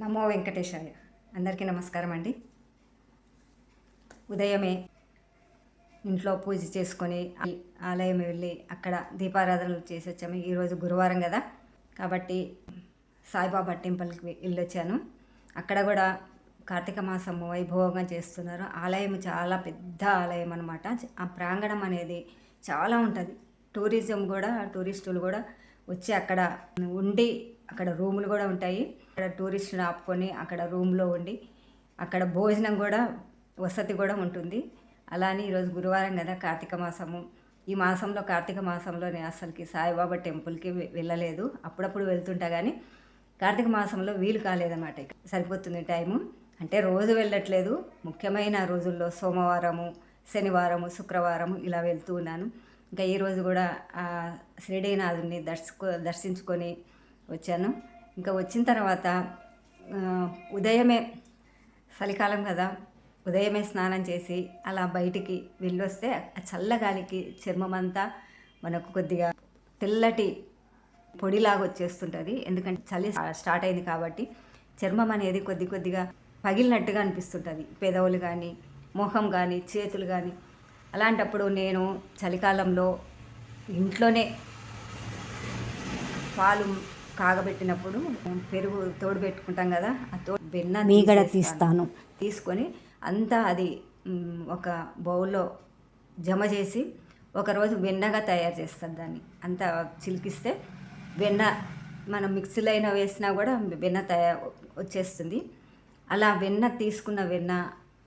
నమో వెంకటేశాయ. అందరికీ నమస్కారం అండి. ఉదయమే ఇంట్లో పూజ చేసుకొని ఆలయం వెళ్ళి అక్కడ దీపారాధనలు చేసి వచ్చాము. ఈరోజు గురువారం కదా. కాబట్టి సాయిబాబా టెంపుల్కి వెళ్ళొచ్చాను అక్కడ కూడా కార్తీక మాసం వైభవంగా చేస్తున్నారు. ఆలయం చాలా పెద్ద ఆలయం అనమాట ఆ ప్రాంగణం అనేది చాలా ఉంటుంది. టూరిజం కూడా టూరిస్టులు కూడా వచ్చి అక్కడ ఉండి అక్కడ రూములు కూడా ఉంటాయి. అక్కడ టూరిస్టులు ఆపుకొని అక్కడ రూమ్లో ఉండి అక్కడ భోజనం కూడా వసతి కూడా ఉంటుంది. అలా అని ఈరోజు గురువారం కదా కార్తీక మాసము. ఈ మాసంలో కార్తీక మాసంలో నేను అసలుకి సాయిబాబా టెంపుల్కి వెళ్ళలేదు. అప్పుడప్పుడు వెళ్తుంటా కానీ కార్తీక మాసంలో వీలు కాలేదన్నమాట సరిపోతుంది టైము. అంటే రోజు వెళ్ళట్లేదు. ముఖ్యమైన రోజుల్లో సోమవారము శనివారము శుక్రవారము ఇలా వెళ్తూ ఉన్నాను. ఇంకా ఈరోజు కూడా శ్రీడైనాథుని దర్శకు దర్శించుకొని వచ్చాను. ఇంకా వచ్చిన తర్వాత ఉదయమే చలికాలం కదా ఉదయమే స్నానం చేసి అలా బయటికి వెళ్ళొస్తే ఆ చల్లగాలికి చర్మం అంతా మనకు కొద్దిగా తెల్లటి పొడిలాగా వచ్చేస్తుంటుంది. ఎందుకంటే చలి స్టార్ట్ అయింది కాబట్టి చర్మం అనేది కొద్ది కొద్దిగా పగిలినట్టుగా అనిపిస్తుంటుంది. పెదవులు కానీ ముఖం కానీ చేతులు కానీ అలాంటప్పుడు నేను చలికాలంలో ఇంట్లోనే పాలు కాగబెట్టినప్పుడు పెరుగు తోడు పెట్టుకుంటాం కదా ఆ తోడు వెన్న మీగడ తీసేస్తాను. తీసుకొని అంతా అది ఒక బౌల్లో జమ చేసి ఒకరోజు వెన్నగా తయారు చేస్తాను దాన్ని. అంతా చిలికిస్తే వెన్న మనం మిక్సీలో అయినా వేసినా కూడా వెన్న తయారు వచ్చేస్తుంది. అలా వెన్న తీసుకున్న వెన్న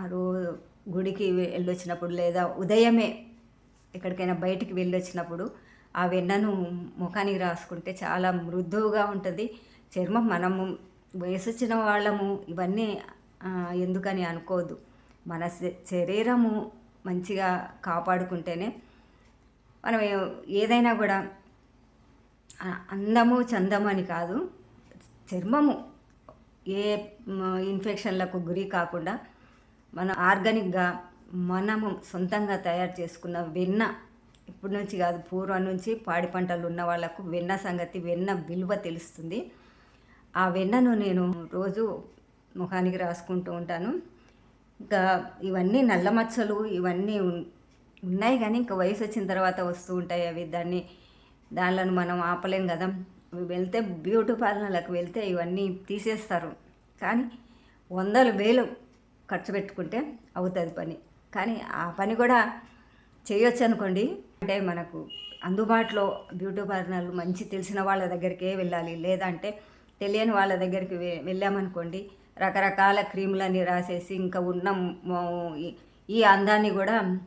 ఆ రోజు గుడికి వెళ్ళొచ్చినప్పుడు లేదా ఉదయమే ఎక్కడికైనా బయటికి వెళ్ళొచ్చినప్పుడు ఆ వెన్నను ముఖానికి రాసుకుంటే చాలా మృదువుగా ఉంటుంది. చర్మం మనము వయసొచ్చిన వాళ్ళము ఇవన్నీ ఎందుకని అనుకోవద్దు మన శరీరము మంచిగా కాపాడుకుంటేనే మనం ఏదైనా కూడా అందము చందము అని కాదు. చర్మము ఏ ఇన్ఫెక్షన్లకు గురి కాకుండా మన ఆర్గానిక్గా మనము సొంతంగా తయారు చేసుకున్న వెన్న ఇప్పటి నుంచి కాదు పూర్వం నుంచి పాడి పంటలు ఉన్న వాళ్ళకు వెన్న సంగతి వెన్న విలువ తెలుస్తుంది. ఆ వెన్నను నేను రోజు ముఖానికి రాసుకుంటూ ఉంటాను. ఇంకా ఇవన్నీ నల్ల మచ్చలు ఇవన్నీ ఉన్నాయి కానీ ఇంకా వయసు వచ్చిన తర్వాత వస్తూ ఉంటాయి అవి. దాన్ని దానిలను మనం ఆపలేం కదా. వెళ్తే బ్యూటీ పార్లర్లకు వెళ్తే ఇవన్నీ తీసేస్తారు. కానీ వందల వేలు ఖర్చు పెట్టుకుంటే అవుతుంది పని. కానీ ఆ పని కూడా చేయొచ్చు అనుకోండి అంటే మనకు అందుబాటులో బ్యూటీ పార్లర్లు మంచి తెలిసిన వాళ్ళ దగ్గరికే వెళ్ళాలి. లేదంటే తెలియని వాళ్ళ దగ్గరికి వె- వెళ్ళామనుకోండి రకరకాల క్రీములన్నీ రాసేసి ఇంకా ఉన్న ఈ- ఈ అందాన్ని కూడా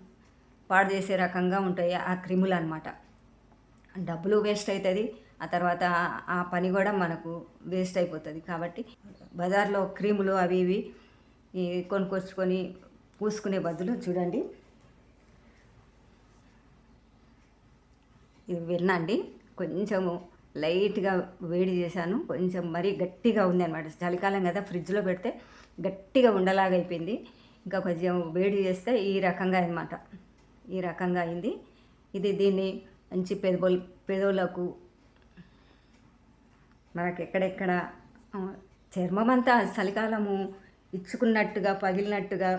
పాడు చేసే రకంగా ఉంటాయి ఆ క్రిములు అనమాట డబ్బులు వేస్ట్ అవుతుంది ఆ తర్వాత ఆ- పని కూడా మనకు వేస్ట్ అయిపోతుంది. కాబట్టి బజార్లో క్రీములు అవి ఇవి కొనుక్కొచ్చుకొని పూసుకునే బదులు చూడండి. ఇది విన్నండి కొంచెము లైట్గా వేడి చేశాను. కొంచెం మరీ గట్టిగా ఉంది అనమాట చలికాలం కదా ఫ్రిడ్జ్లో పెడితే గట్టిగా ఉండలాగా అయిపోయింది. ఇంకా కొంచెం వేడి చేస్తే ఈ రకంగా అనమాట ఈ రకంగా అయింది. ఇది దీన్ని మంచి పెదవులు పెదవులకు మనకి ఎక్కడెక్కడ చర్మం అంతా చలికాలము ఇచ్చుకున్నట్టుగా పగిలినట్టుగా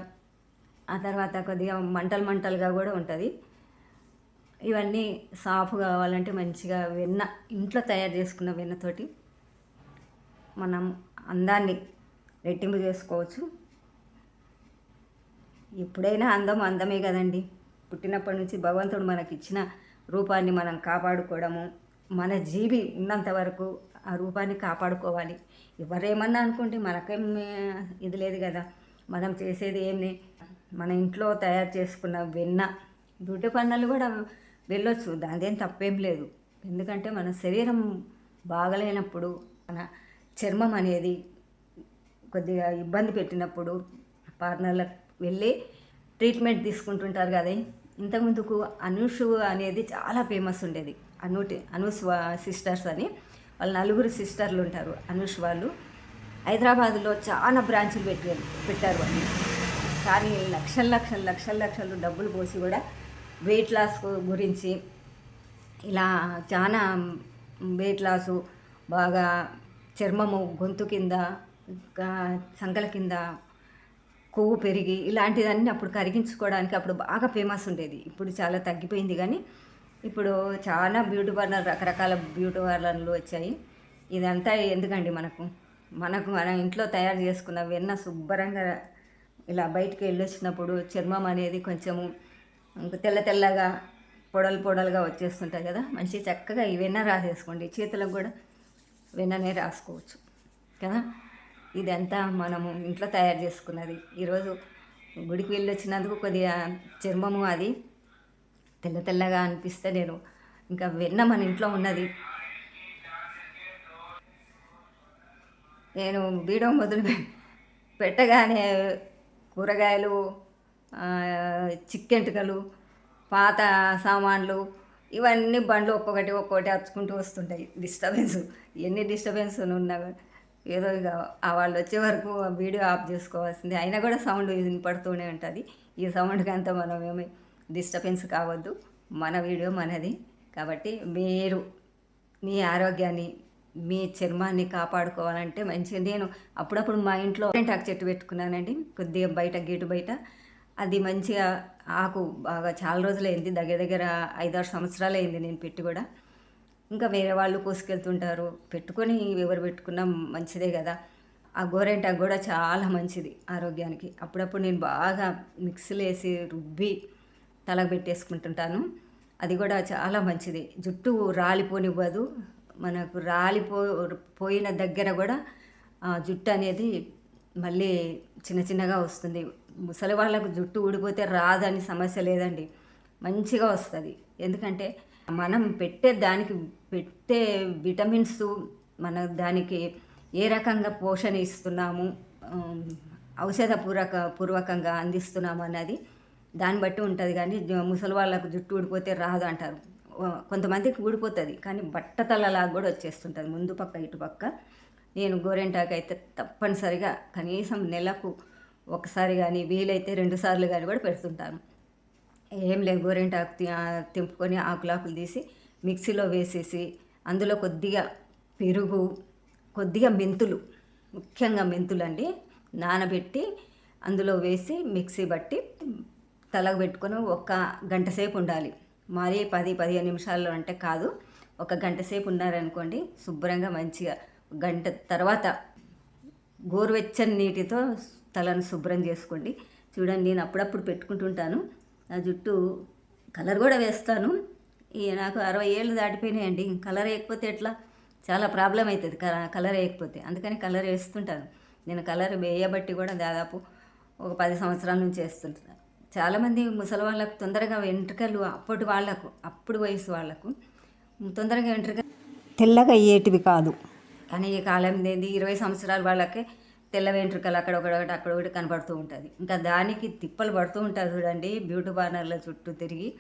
ఆ తర్వాత కొద్దిగా మంటలు మంటలుగా కూడా ఉంటుంది. ఇవన్నీ సాఫ్ కావాలంటే మంచిగా వెన్న ఇంట్లో తయారు చేసుకున్న వెన్నతోటి మనం అందాన్ని రెట్టింపు చేసుకోవచ్చు. ఎప్పుడైనా అందం అందమే కదండి. పుట్టినప్పటి నుంచి భగవంతుడు మనకి ఇచ్చిన రూపాన్ని మనం కాపాడుకోవడము మన జీవి ఉన్నంత వరకు ఆ రూపాన్ని కాపాడుకోవాలి. ఎవరేమన్నా అనుకుంటే మనకేం ఇది లేదు కదా. మనం చేసేది ఏమి మన ఇంట్లో తయారు చేసుకున్న వెన్న బ్యూటీ పనులు కూడా వెళ్ళొచ్చు. దానిదేం తప్పేం లేదు. ఎందుకంటే మన శరీరం బాగలేనప్పుడు మన చర్మం అనేది కొద్దిగా ఇబ్బంది పెట్టినప్పుడు పార్లర్లకు వెళ్ళి ట్రీట్మెంట్ తీసుకుంటుంటారు కదా. ఇంతకుముందుకు అనుషు అనేది చాలా ఫేమస్ ఉండేది. అనుటి అనుష్ సిస్టర్స్ అని. వాళ్ళు నలుగురు సిస్టర్లు ఉంటారు అనుష్ వాళ్ళు. హైదరాబాద్లో చాలా బ్రాంచులు పెట్టి పెట్టారు వాళ్ళు. కానీ లక్షల లక్షల లక్షల లక్షలు డబ్బులు పోసి కూడా వెయిట్ లాస్ గురించి. ఇలా చాలా వెయిట్ లాసు బాగా చర్మము గొంతు కింద సంకల కింద కొవ్వు పెరిగి ఇలాంటిదన్నీ అప్పుడు కరిగించుకోవడానికి అప్పుడు బాగా ఫేమస్ ఉండేది. ఇప్పుడు చాలా తగ్గిపోయింది కానీ ఇప్పుడు చాలా బ్యూటీ పార్లర్ రకరకాల బ్యూటీ పార్లర్లు వచ్చాయి. ఇదంతా ఎందుకండి మనకు? మనకు మన ఇంట్లో తయారు చేసుకున్న వెన్న శుభ్రంగా ఇలా బయటికి వెళ్ళొచ్చినప్పుడు చర్మం అనేది కొంచెము తెల్ల తెల్లగా పొడలు పొడలుగా వచ్చేస్తుంటాయి కదా మంచి చక్కగా ఈ వెన్న రాసేసుకోండి. చేతులకు కూడా వెన్ననే రాసుకోవచ్చు కదా. ఇదంతా మనము ఇంట్లో తయారు చేసుకున్నది. ఈరోజు గుడికి వెళ్ళి వచ్చినందుకు కొద్దిగా చర్మము అది తెల్ల తెల్లగా అనిపిస్తే నేను ఇంకా వెన్న మన ఇంట్లో ఉన్నది. నేను బీడం మొదలు పెట్టగానే కూరగాయలు చిక్కెంటుకలు పాత సామాన్లు ఇవన్నీ బండ్లు ఒక్కొక్కటి ఒక్కొక్కటి అచ్చుకుంటూ వస్తుంటాయి. డిస్టర్బెన్స్ ఎన్ని డిస్టర్బెన్స్ ఉన్నా ఏదో ఇక వాళ్ళు వచ్చే వరకు వీడియో ఆఫ్ చేసుకోవాల్సింది. అయినా కూడా సౌండ్ వినపడుతూనే ఉంటుంది. ఈ సౌండ్కి అంతా మనం ఏమి డిస్టర్బెన్స్ కావద్దు. మన వీడియో మనది. కాబట్టి మీరు మీ ఆరోగ్యాన్ని మీ చర్మాన్ని కాపాడుకోవాలంటే మంచిగా నేను అప్పుడప్పుడు మా ఇంట్లో టాక్ చెట్టు పెట్టుకున్నానండి. కొద్దిగా బయట గేటు బయట అది మంచిగా ఆకు బాగా చాలా రోజులైంది దగ్గర దగ్గర ఐదారు సంవత్సరాలు అయింది నేను పెట్టి కూడా. ఇంకా వేరే వాళ్ళు కోసుకెళ్తుంటారు పెట్టుకొని ఎవరు పెట్టుకున్నా మంచిదే కదా. ఆ గోరెంటాకు కూడా చాలా మంచిది ఆరోగ్యానికి. అప్పుడప్పుడు నేను బాగా మిక్సీలో వేసి రుబ్బి తలకు పెట్టేసుకుంటుంటాను అది కూడా చాలా మంచిది. జుట్టు రాలిపోనివ్వదు. మనకు రాలిపో పోయిన దగ్గర కూడా ఆ జుట్టు అనేది మళ్ళీ చిన్న చిన్నగా వస్తుంది. ముసలి వాళ్ళకు జుట్టు ఊడిపోతే రాదని సమస్య లేదండి. మంచిగా వస్తుంది. ఎందుకంటే మనం పెట్టే దానికి పెట్టే విటమిన్స్ మన దానికి ఏ రకంగా పోషణ ఇస్తున్నాము ఔషధ పూర్వక పూర్వకంగా అందిస్తున్నాము అన్నది దాన్ని బట్టి ఉంటుంది. కానీ ముసలి వాళ్ళకు జుట్టు ఊడిపోతే రాదు అంటారు. కొంతమందికి ఊడిపోతుంది. కానీ బట్టతలలాగా కూడా వచ్చేస్తుంటుంది. ముందు పక్క ఇటు పక్క. నేను గోరెంటాకు అయితే తప్పనిసరిగా కనీసం నెలకు ఒకసారి కానీ వీలైతే రెండు సార్లు కానీ కూడా పెడుతుంటాను. ఏం లేదు గోరింటాకు తెంపుకొని ఆకులాకులు తీసి మిక్సీలో వేసేసి అందులో కొద్దిగా పెరుగు కొద్దిగా మెంతులు ముఖ్యంగా మెంతులు అండి నానబెట్టి అందులో వేసి మిక్సీ బట్టి తలకు పెట్టుకొని ఒక గంట సేపు ఉండాలి. మరీ పది పదిహేను నిమిషాల్లో అంటే కాదు ఒక గంట సేపు ఉన్నారనుకోండి శుభ్రంగా మంచిగా గంట తర్వాత గోరువెచ్చని నీటితో తలను శుభ్రం చేసుకోండి. చూడండి నేను అప్పుడప్పుడు పెట్టుకుంటుంటాను. నా జుట్టు కలర్ కూడా వేస్తాను. ఈ నాకు అరవై ఏళ్ళు దాటిపోయినాయండి. కలర్ వేయకపోతే ఎట్లా? చాలా ప్రాబ్లం అవుతుంది. కలర్ వేయకపోతే. అందుకని కలర్ వేస్తుంటాను. నేను కలర్ వేయబట్టి కూడా దాదాపు ఒక పది సంవత్సరాల నుంచి వేస్తుంటాను చాలామంది ముసలి వాళ్ళకు తొందరగా వెంట్రుకలు అప్పటి వాళ్ళకు అప్పుడు వయసు వాళ్ళకు తొందరగా వెంట్రుక తెల్లగా అయ్యేటివి కాదు. కానీ ఈ కాలం ఏంది ఇరవై సంవత్సరాల వాళ్ళకే తెల్ల వెంట్రుకలు అక్కడ ఒకటి అక్కడ ఒకటి కనబడుతూ ఉంటుంది. ఇంకా దానికి తిప్పలు పడుతూ ఉంటుంది చూడండి బ్యూటీ పార్లర్ల చుట్టూ తిరిగి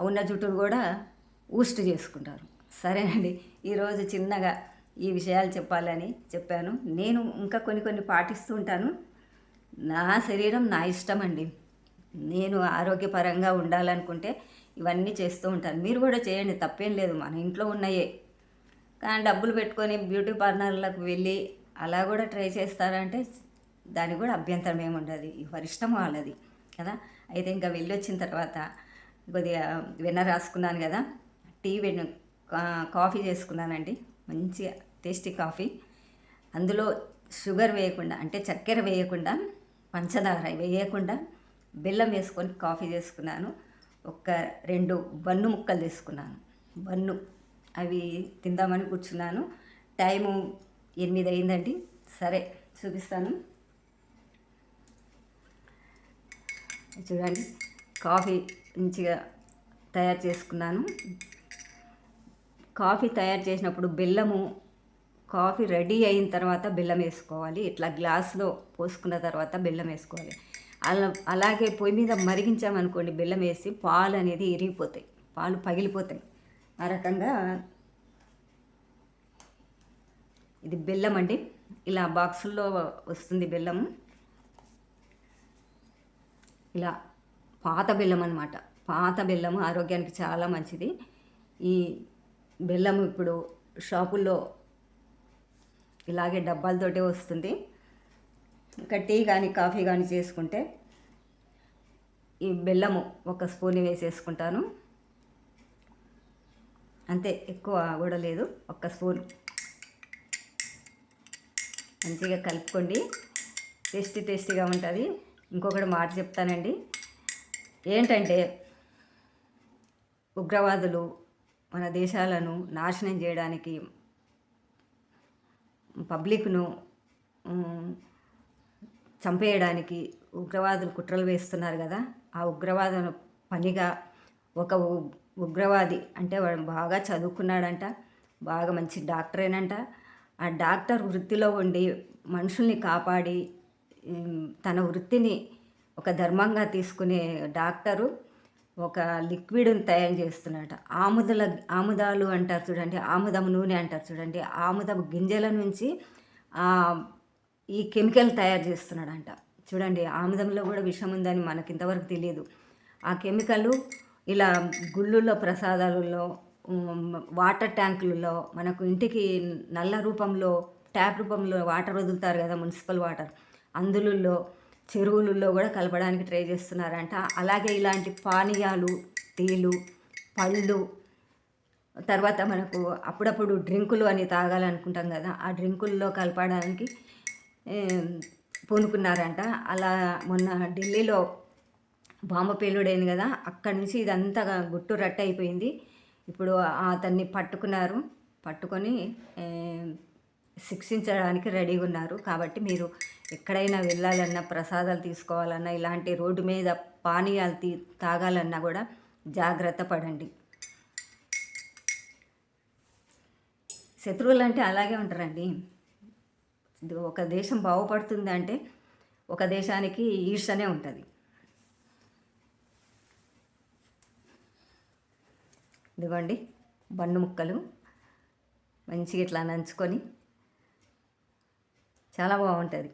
ఉన్న జుట్టును కూడా ఊస్ట్ చేసుకుంటారు. సరేనండి ఈరోజు చిన్నగా ఈ విషయాలు చెప్పాలని చెప్పాను. నేను ఇంకా కొన్ని కొన్ని పాటిస్తూ ఉంటాను. నా శరీరం నా ఇష్టం అండి. నేను ఆరోగ్యపరంగా ఉండాలనుకుంటే ఇవన్నీ చేస్తూ ఉంటాను. మీరు కూడా చేయండి తప్పేం లేదు. మన ఇంట్లో ఉన్నాయే. కానీ డబ్బులు పెట్టుకొని బ్యూటీ పార్లర్లకు వెళ్ళి అలా కూడా ట్రై చేస్తారంటే దానికి కూడా అభ్యంతరం ఏమి ఉండదు ఎవరి ఇష్టం వాళ్ళది కదా? అయితే ఇంకా వెళ్ళి వచ్చిన తర్వాత కొద్దిగా వెన్న రాసుకున్నాను కదా? టీ వెన్న కాఫీ చేసుకున్నానండి. మంచిగా టేస్టీ కాఫీ. అందులో షుగర్ వేయకుండా అంటే చక్కెర వేయకుండా పంచదార వేయకుండా బెల్లం వేసుకొని కాఫీ చేసుకున్నాను. ఒక రెండు బన్ను ముక్కలు తీసుకున్నాను. బన్ను అవి తిందామని కూర్చున్నాను. టైము ఎనిమిది అయిందండి సరే చూపిస్తాను. చూడండి కాఫీ మంచిగా తయారు చేసుకున్నాను. కాఫీ తయారు చేసినప్పుడు బెల్లము కాఫీ రెడీ అయిన తర్వాత బెల్లం వేసుకోవాలి. ఇట్లా గ్లాస్లో పోసుకున్న తర్వాత బెల్లం వేసుకోవాలి. అలా అలాగే పొయ్యి మీద మరిగించామనుకోండి బెల్లం వేసి పాలు అనేది ఇరిగిపోతాయి. పాలు పగిలిపోతాయి. ఆ రకంగా ఇది బెల్లం అండి. ఇలా బాక్సుల్లో వస్తుంది బెల్లము. ఇలా పాత బెల్లం అనమాట పాత బెల్లము ఆరోగ్యానికి చాలా మంచిది. ఈ బెల్లం ఇప్పుడు షాపుల్లో ఇలాగే డబ్బాలతోటే వస్తుంది. ఇంకా టీ కానీ కాఫీ కానీ చేసుకుంటే ఈ బెల్లము ఒక స్పూన్ వేసేసుకుంటాను. అంతే ఎక్కువ కూడా లేదు. ఒక్క స్పూన్ మంచిగా కలుపుకోండి. టేస్టీ టేస్టీగా ఉంటుంది. ఇంకొకటి మాట చెప్తానండి. ఏంటంటే ఉగ్రవాదులు మన దేశాలను నాశనం చేయడానికి పబ్లిక్ను చంపేయడానికి ఉగ్రవాదులు కుట్రలు వేస్తున్నారు కదా. ఆ ఉగ్రవాదుల పనిగా ఒక ఉగ్రవాది అంటే వాడు బాగా చదువుకున్నాడంట. బాగా మంచి డాక్టరేనంట. ఆ డాక్టర్ వృత్తిలో ఉండి మనుషుల్ని కాపాడి తన వృత్తిని ఒక ధర్మంగా తీసుకునే డాక్టరు ఒక లిక్విడ్ని తయారు చేస్తున్నాడట. ఆముదల ఆముదాలు అంటారు చూడండి ఆముదం నూనె అంటారు చూడండి ఆముదం గింజల నుంచి ఈ కెమికల్ తయారు చేస్తున్నాడంట. చూడండి ఆముదంలో కూడా విషం ఉందని మనకి ఇంతవరకు తెలియదు. ఆ కెమికల్ ఇలా గుళ్ళుల్లో ప్రసాదాలలో వాటర్ ట్యాంకులలో మనకు ఇంటికి నల్ల రూపంలో ట్యాప్ రూపంలో వాటర్ వదులుతారు కదా మున్సిపల్ వాటర్. అందులో చెరువులలో కూడా కలపడానికి ట్రై చేస్తున్నారంట. అలాగే ఇలాంటి పానీయాలు టీలు పళ్ళు తర్వాత మనకు అప్పుడప్పుడు డ్రింకులు అని తాగాలనుకుంటాం కదా ఆ డ్రింకుల్లో కలపడానికి పూనుకున్నారంట. అలా మొన్న ఢిల్లీలో బాంబు పేలుడైంది కదా అక్కడి నుంచి ఇదంతా గుట్టు రట్టు అయిపోయింది ఇప్పుడు అతన్ని పట్టుకున్నారు. పట్టుకొని శిక్షించడానికి రెడీగా ఉన్నారు. కాబట్టి మీరు ఎక్కడైనా వెళ్ళాలన్నా ప్రసాదాలు తీసుకోవాలన్నా ఇలాంటి రోడ్డు మీద పానీయాలు తీ తాగాలన్నా కూడా జాగ్రత్త పడండి. శత్రువులు అంటే అలాగే ఉంటారండి. ఇది ఒక దేశం బాగుపడుతుంది అంటే ఒక దేశానికి ఈర్షనే ఉంటుంది. ఇదిగోండి బండు ముక్కలు మంచిగా ఇట్లా నంచుకొని చాలా బాగుంటుంది.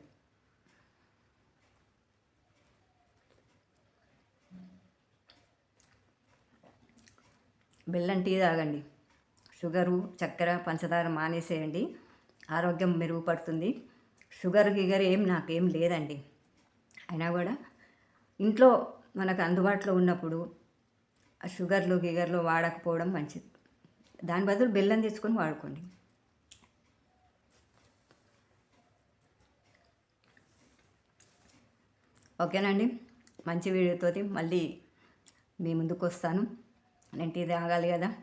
బెల్లం టీ తాగండి. షుగరు చక్కెర పంచదార మానేసేయండి. ఆరోగ్యం మెరుగుపడుతుంది. షుగర్ గిగర్ ఏం నాకేం లేదండి. అయినా కూడా ఇంట్లో మనకు అందుబాటులో ఉన్నప్పుడు షుగర్లు గిగర్లు వాడకపోవడం మంచిది. దాని బదులు బెల్లం తెచ్చుకొని వాడుకోండి. ఓకేనండి మంచి వీడియోతోటి మళ్ళీ మీ ముందుకు వస్తాను. నేను టీ తాగాలి కదా?